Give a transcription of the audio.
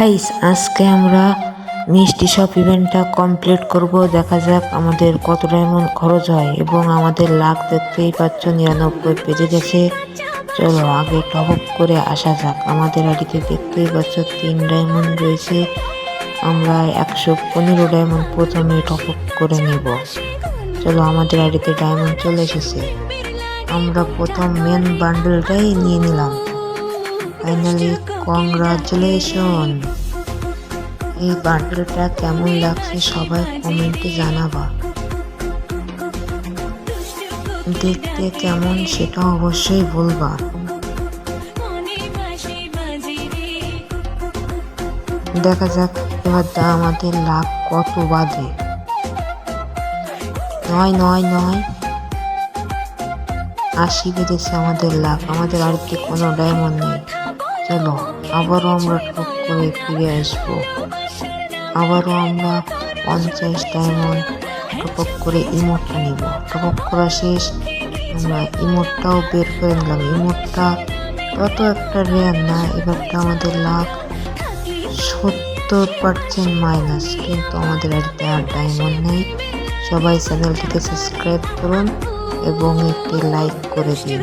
Guys আজকে আমরা মিষ্টি শপ ইভেন্টটা কমপ্লিট করব। দেখা যাক আমাদের কত ডায়মন্ড খরচ হয় এবং আমাদের লাখ দেখতেই পাচ্ছ, নিরানব্বই পেজে গেছে। চলো আগে টপ করে আসা যাক। আমাদের আড়িতে দেখতেই পাচ্ছ, তিন ডায়মন্ড রয়েছে। আমরা একশো পনেরো ডায়মন্ড প্রথমে টপ করে নেব। চলো আমাদের আড়িতে ডায়মন্ড চলে এসেছে। আমরা প্রথম মেন বান্ডেলটাই নিয়ে নিলাম। ফাইনালি কংগ্রাচুলেশন এই বান্ডেলটা কেমন লাগছে সবাই কমেন্টে জানাবা। দেখতে কেমন সেটা অবশ্যই বলবা। দেখা যাক এবার দা আমাদের লাভ কত বাদে। নয় নয় নয়। আশি বেঁধেছে আমাদের লাভ, আমাদের আর কি কোনো ডায়মন্ড নেই। চলো, আবারও আমরা টপ করে ফিরে আসব। আবারও আমরা পঞ্চাশ ডায়মন্ড টপ আপ করে ইমোটটা নিব। টপ আপ করা শেষ, আমরা ইমোটটাও বের করে নিলাম। ইমোটটা তত একটা রেয়ার না এবারটা আমাদের লাভ সত্তর পার্সেন্ট মাইনাস কিন্তু আমাদের আর ডায়মন্ড নেই। সবাই চ্যানেলটিকে সাবস্ক্রাইব করুন। এবং একটি লাইক করে দিন।